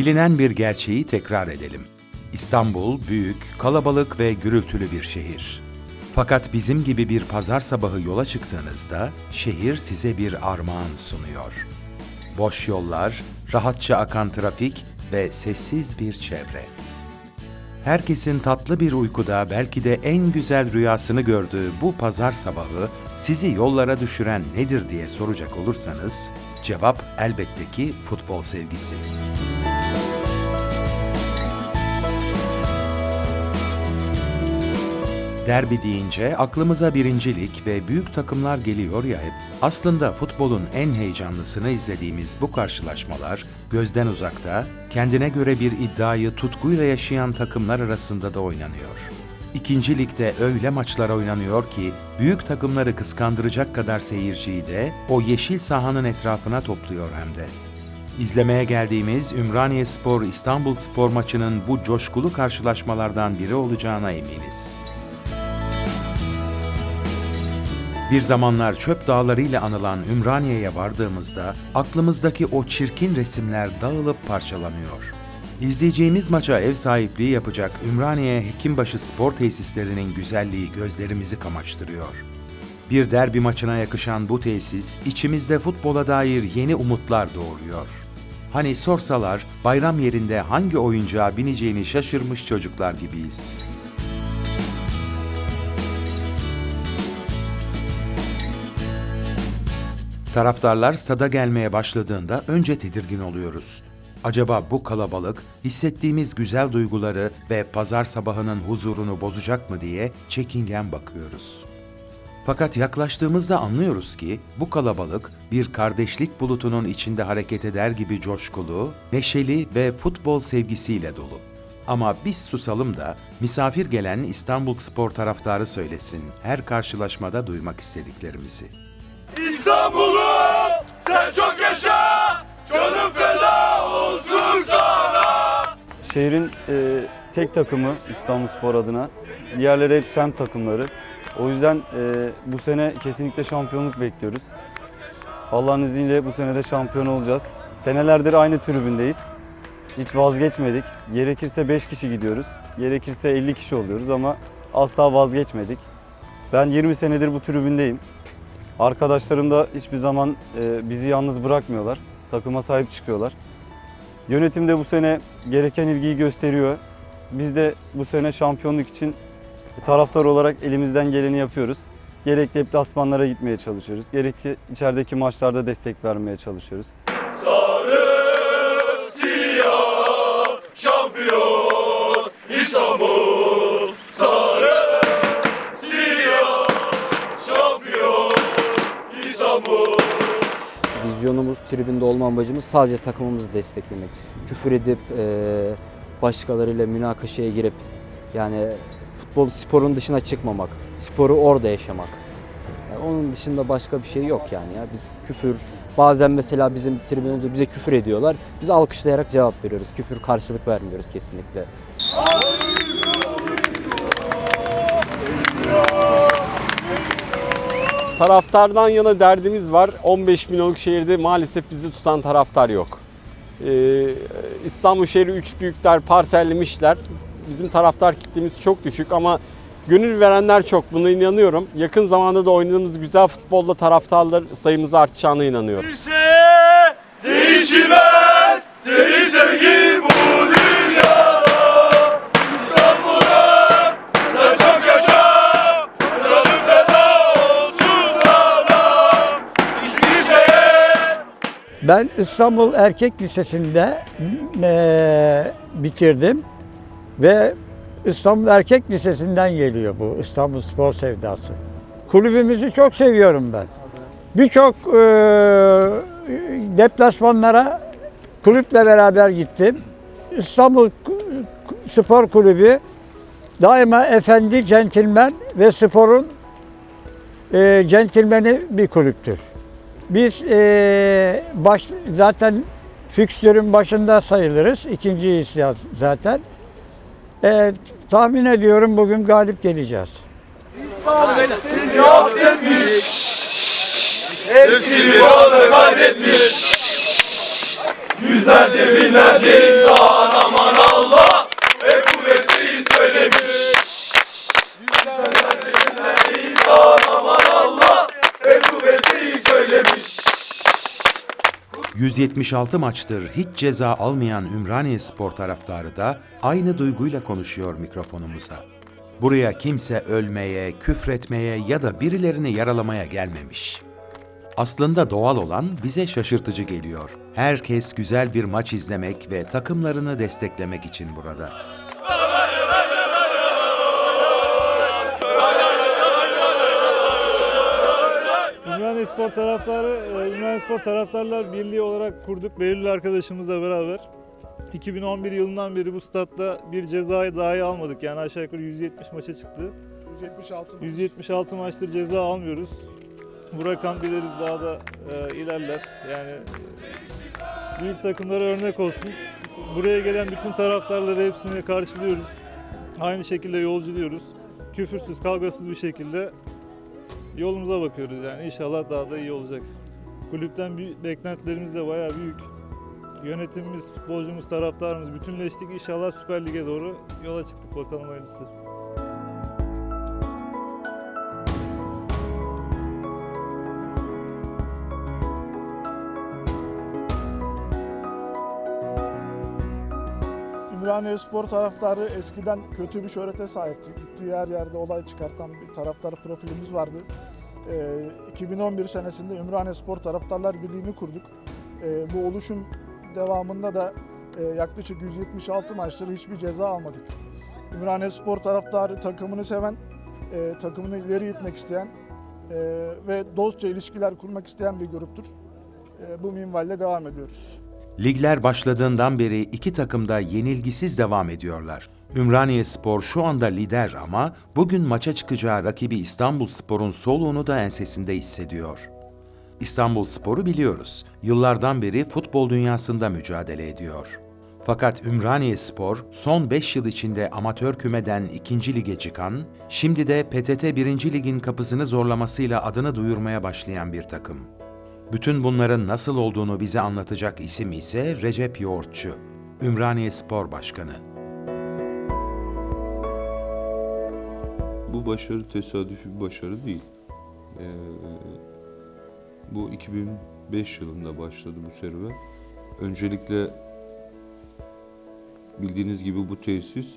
Bilinen bir gerçeği tekrar edelim. İstanbul büyük, kalabalık ve gürültülü bir şehir. Fakat bizim gibi bir pazar sabahı yola çıktığınızda şehir size bir armağan sunuyor. Boş yollar, rahatça akan trafik ve sessiz bir çevre. Herkesin tatlı bir uykuda belki de en güzel rüyasını gördüğü bu pazar sabahı sizi yollara düşüren nedir diye soracak olursanız cevap elbette ki futbol sevgisi. Derbi deyince aklımıza birincilik ve büyük takımlar geliyor ya hep. Aslında futbolun en heyecanlısını izlediğimiz bu karşılaşmalar gözden uzakta, kendine göre bir iddiayı tutkuyla yaşayan takımlar arasında da oynanıyor. İkinci ligde öyle maçlar oynanıyor ki büyük takımları kıskandıracak kadar seyirciyi de o yeşil sahanın etrafına topluyor hem de. İzlemeye geldiğimiz Ümraniye Spor İstanbul Spor maçının bu coşkulu karşılaşmalardan biri olacağına eminiz. Bir zamanlar çöp dağlarıyla anılan Ümraniye'ye vardığımızda aklımızdaki o çirkin resimler dağılıp parçalanıyor. İzleyeceğimiz maça ev sahipliği yapacak Ümraniye Hekimbaşı Spor Tesislerinin güzelliği gözlerimizi kamaştırıyor. Bir derbi maçına yakışan bu tesis içimizde futbola dair yeni umutlar doğuruyor. Hani sorsalar bayram yerinde hangi oyuncağa bineceğini şaşırmış çocuklar gibiyiz. Taraftarlar stada gelmeye başladığında önce tedirgin oluyoruz. Acaba bu kalabalık hissettiğimiz güzel duyguları ve pazar sabahının huzurunu bozacak mı diye çekingen bakıyoruz. Fakat yaklaştığımızda anlıyoruz ki bu kalabalık bir kardeşlik bulutunun içinde hareket eder gibi coşkulu, neşeli ve futbol sevgisiyle dolu. Ama biz susalım da misafir gelen İstanbul Spor taraftarı söylesin her karşılaşmada duymak istediklerimizi. İstanbul'um Şehrin e, tek takımı İstanbulspor adına. Diğerleri hep semt takımları. O yüzden e, bu sene kesinlikle şampiyonluk bekliyoruz. Allah'ın izniyle bu sene de şampiyon olacağız. Senelerdir aynı tribündeyiz. Hiç vazgeçmedik. Gerekirse 5 kişi gidiyoruz. Gerekirse 50 kişi oluyoruz ama asla vazgeçmedik. Ben 20 senedir bu tribündeyim. Arkadaşlarım da hiçbir zaman e, bizi yalnız bırakmıyorlar. Takıma sahip çıkıyorlar. Yönetim de bu sene gereken ilgiyi gösteriyor. Biz de bu sene şampiyonluk için taraftar olarak elimizden geleni yapıyoruz. Gerek deplasmanlara gitmeye çalışıyoruz. Gerekse içerideki maçlarda destek vermeye çalışıyoruz. Sarı siyah şampiyon İstanbul Vizyonumuz, tribünde olma amacımız sadece takımımızı desteklemek. Küfür edip e, başkalarıyla münakaşaya girip yani futbol sporun dışına çıkmamak, sporu orada yaşamak. Yani onun dışında başka bir şey yok yani ya. Biz küfür, bazen mesela bizim tribünümüzde bize küfür ediyorlar. Biz alkışlayarak cevap veriyoruz. Küfür karşılık vermiyoruz kesinlikle. Taraftardan yana derdimiz var. 15 milyonluk şehirde maalesef bizi tutan taraftar yok. Ee, İstanbul şehri üç büyükler parsellemişler. Bizim taraftar kitlemiz çok düşük ama gönül verenler çok. Buna inanıyorum. Yakın zamanda da oynadığımız güzel futbolda taraftarlar sayımız artacağına inanıyorum. Değişmez Seni sevgim bu Ben İstanbul Erkek Lisesi'nde eee, bitirdim ve İstanbul Erkek Lisesi'nden geliyor bu İstanbul Spor Sevdası. Kulübümüzü çok seviyorum ben. Birçok eee, deplasmanlara kulüple beraber gittim. İstanbul Spor Kulübü daima efendi, centilmen ve sporun eee centilmeni bir kulüptür. Biz eee, baş, zaten fikstürün başında sayılırız. İkinciyiz ya zaten. Eee, tahmin ediyorum bugün galip geleceğiz. yok demiş Hepsini orada kaybetmiş Yüzlerce binlerce insan aman Allah hep 176 maçtır hiç ceza almayan Ümraniye Spor taraftarı da aynı duyguyla konuşuyor mikrofonumuza. Buraya kimse ölmeye, küfretmeye ya da birilerini yaralamaya gelmemiş. Aslında doğal olan bize şaşırtıcı geliyor. Herkes güzel bir maç izlemek ve takımlarını desteklemek için burada. Spor taraftarı, e, Ümraniye Spor Taraftarlar Birliği olarak kurduk belirli arkadaşımızla beraber. 2011 yılından beri bu statta bir cezayı dahi almadık. Yani aşağı yukarı 170 maça çıktı. 176 176 maçtır ceza almıyoruz. Bu rakam biliriz daha da e, ilerler. Yani büyük takımlara örnek olsun. Buraya gelen bütün taraftarları hepsini karşılıyoruz. Aynı şekilde yolculuyoruz. Küfürsüz, kavgasız bir şekilde yolumuza bakıyoruz yani. İnşallah daha da iyi olacak. Kulüpten bir beklentilerimiz de bayağı büyük. Yönetimimiz, futbolcumuz, taraftarımız bütünleştik. İnşallah Süper Lig'e doğru yola çıktık. Bakalım hayırlısı. Ümraniye Spor taraftarı eskiden kötü bir şöhrete sahipti. Gittiği her yerde olay çıkartan bir taraftar profilimiz vardı. Ee, 2011 senesinde Ümraniye Spor Taraftarlar Birliği'ni kurduk. Ee, bu oluşum devamında da e, yaklaşık 176 maçtır hiçbir ceza almadık. Ümraniye Spor taraftarı takımını seven, e, takımını ileri gitmek isteyen e, ve dostça ilişkiler kurmak isteyen bir gruptur. E, bu minvalle devam ediyoruz. Ligler başladığından beri iki takım da yenilgisiz devam ediyorlar. Ümraniye Spor şu anda lider ama bugün maça çıkacağı rakibi İstanbul Spor'un soluğunu da ensesinde hissediyor. İstanbul Spor'u biliyoruz. Yıllardan beri futbol dünyasında mücadele ediyor. Fakat Ümraniye Spor son 5 yıl içinde amatör kümeden 2. lige çıkan, şimdi de PTT 1. Lig'in kapısını zorlamasıyla adını duyurmaya başlayan bir takım. Bütün bunların nasıl olduğunu bize anlatacak isim ise Recep Yoğurtçu, Ümraniye Spor Başkanı. Bu başarı tesadüfi bir başarı değil. Ee, bu 2005 yılında başladı bu serüven. Öncelikle bildiğiniz gibi bu tesis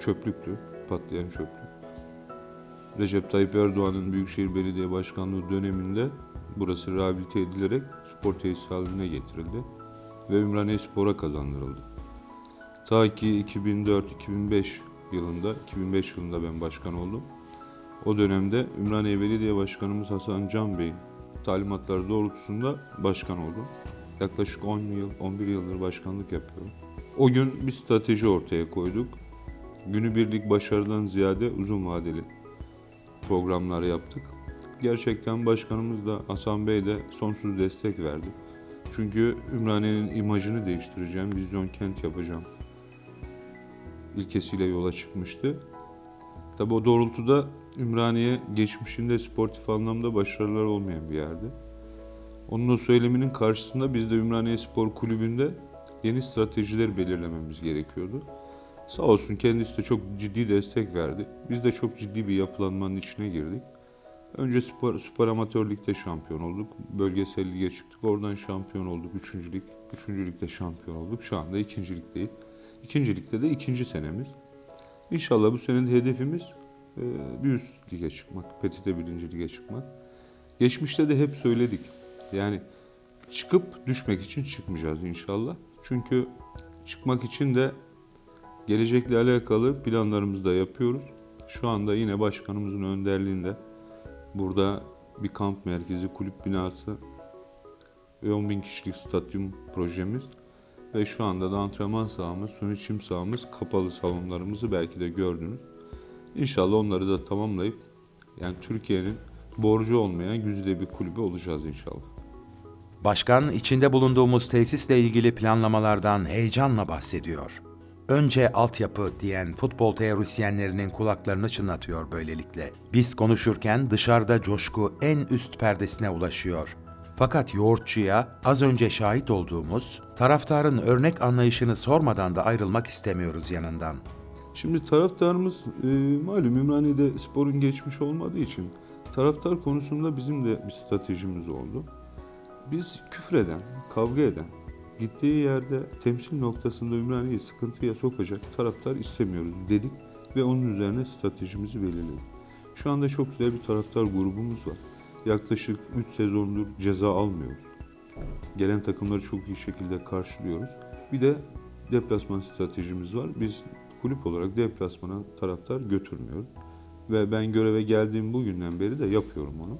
çöplüktü, patlayan çöplük. Recep Tayyip Erdoğan'ın Büyükşehir Belediye Başkanlığı döneminde burası rehabilite edilerek spor tesisi haline getirildi ve Ümraniye Spor'a kazandırıldı. Ta ki 2004-2005 yılında, 2005 yılında ben başkan oldum. O dönemde Ümraniye Belediye Başkanımız Hasan Can Bey'in talimatları doğrultusunda başkan oldum. Yaklaşık 10 yıl, 11 yıldır başkanlık yapıyorum. O gün bir strateji ortaya koyduk. Günübirlik başarıdan ziyade uzun vadeli programlar yaptık. Gerçekten başkanımız da Hasan Bey de sonsuz destek verdi. Çünkü Ümraniye'nin imajını değiştireceğim, vizyon kent yapacağım ilkesiyle yola çıkmıştı. Tabi o doğrultuda Ümraniye geçmişinde sportif anlamda başarılar olmayan bir yerdi. Onun o söyleminin karşısında biz de Ümraniye Spor Kulübü'nde yeni stratejiler belirlememiz gerekiyordu. Sağ olsun kendisi de çok ciddi destek verdi. Biz de çok ciddi bir yapılanmanın içine girdik. Önce spor, spor amatör ligde şampiyon olduk. Bölgesel lige çıktık. Oradan şampiyon olduk. Üçüncülük. Üçüncülükte şampiyon olduk. Şu anda ikincilikteyiz. İkincilikte de ikinci senemiz. İnşallah bu sene de hedefimiz e, bir üst lige çıkmak. PTT birinci lige çıkmak. Geçmişte de hep söyledik. Yani çıkıp düşmek için çıkmayacağız inşallah. Çünkü çıkmak için de gelecekle alakalı planlarımızı da yapıyoruz. Şu anda yine başkanımızın önderliğinde burada bir kamp merkezi, kulüp binası ve 10 bin kişilik stadyum projemiz ve şu anda da antrenman sahamız, suni çim sahamız, kapalı salonlarımızı belki de gördünüz. İnşallah onları da tamamlayıp yani Türkiye'nin borcu olmayan güzide bir kulübü olacağız inşallah. Başkan içinde bulunduğumuz tesisle ilgili planlamalardan heyecanla bahsediyor. Önce altyapı diyen futbol teorisyenlerinin kulaklarını çınlatıyor böylelikle. Biz konuşurken dışarıda coşku en üst perdesine ulaşıyor. Fakat yoğurtçuya az önce şahit olduğumuz taraftarın örnek anlayışını sormadan da ayrılmak istemiyoruz yanından. Şimdi taraftarımız e, malum Ümraniye'de sporun geçmiş olmadığı için taraftar konusunda bizim de bir stratejimiz oldu. Biz küfreden, kavga eden, gittiği yerde temsil noktasında Ümraniye'yi sıkıntıya sokacak taraftar istemiyoruz dedik ve onun üzerine stratejimizi belirledik. Şu anda çok güzel bir taraftar grubumuz var. Yaklaşık 3 sezondur ceza almıyoruz. Gelen takımları çok iyi şekilde karşılıyoruz. Bir de deplasman stratejimiz var. Biz kulüp olarak deplasmana taraftar götürmüyoruz. Ve ben göreve geldiğim bugünden beri de yapıyorum onu.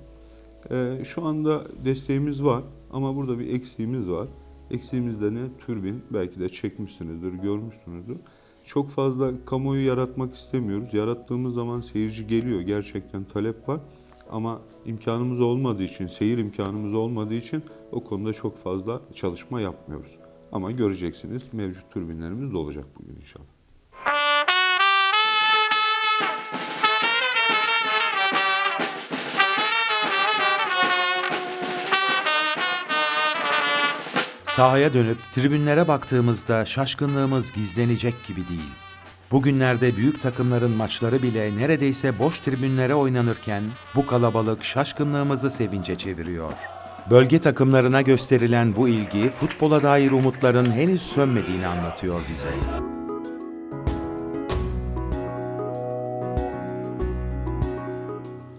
Ee, şu anda desteğimiz var ama burada bir eksiğimiz var. Eksiğimiz de ne? Türbin. Belki de çekmişsinizdir, görmüşsünüzdür. Çok fazla kamuoyu yaratmak istemiyoruz. Yarattığımız zaman seyirci geliyor. Gerçekten talep var. Ama imkanımız olmadığı için, seyir imkanımız olmadığı için o konuda çok fazla çalışma yapmıyoruz. Ama göreceksiniz mevcut türbinlerimiz de olacak bugün inşallah. Sahaya dönüp tribünlere baktığımızda şaşkınlığımız gizlenecek gibi değil. Bugünlerde büyük takımların maçları bile neredeyse boş tribünlere oynanırken bu kalabalık şaşkınlığımızı sevince çeviriyor. Bölge takımlarına gösterilen bu ilgi futbola dair umutların henüz sönmediğini anlatıyor bize.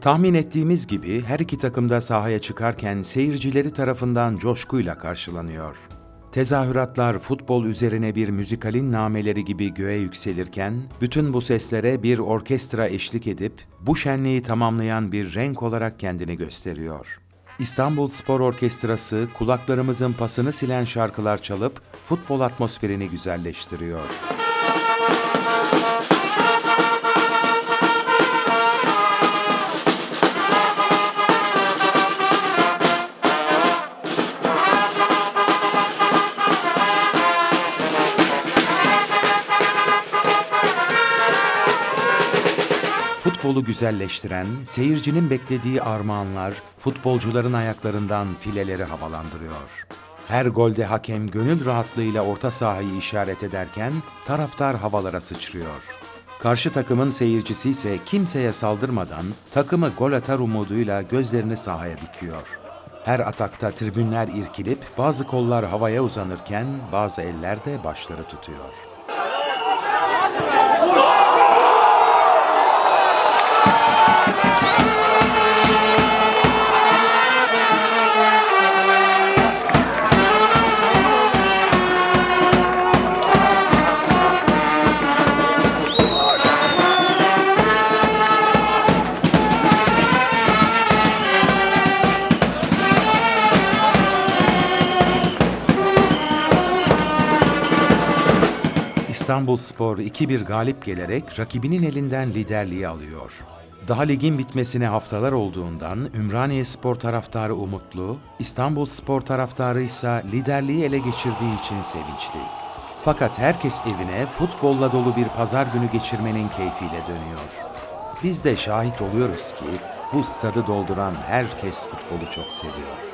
Tahmin ettiğimiz gibi her iki takım da sahaya çıkarken seyircileri tarafından coşkuyla karşılanıyor. Tezahüratlar futbol üzerine bir müzikalin nameleri gibi göğe yükselirken, bütün bu seslere bir orkestra eşlik edip bu şenliği tamamlayan bir renk olarak kendini gösteriyor. İstanbul Spor Orkestrası kulaklarımızın pasını silen şarkılar çalıp futbol atmosferini güzelleştiriyor. Futbolu güzelleştiren, seyircinin beklediği armağanlar futbolcuların ayaklarından fileleri havalandırıyor. Her golde hakem gönül rahatlığıyla orta sahayı işaret ederken taraftar havalara sıçrıyor. Karşı takımın seyircisi ise kimseye saldırmadan takımı gol atar umuduyla gözlerini sahaya dikiyor. Her atakta tribünler irkilip bazı kollar havaya uzanırken bazı eller de başları tutuyor. İstanbulspor 2-1 galip gelerek rakibinin elinden liderliği alıyor. Daha ligin bitmesine haftalar olduğundan Ümraniye Spor taraftarı umutlu, İstanbulspor taraftarı ise liderliği ele geçirdiği için sevinçli. Fakat herkes evine futbolla dolu bir pazar günü geçirmenin keyfiyle dönüyor. Biz de şahit oluyoruz ki bu stadı dolduran herkes futbolu çok seviyor.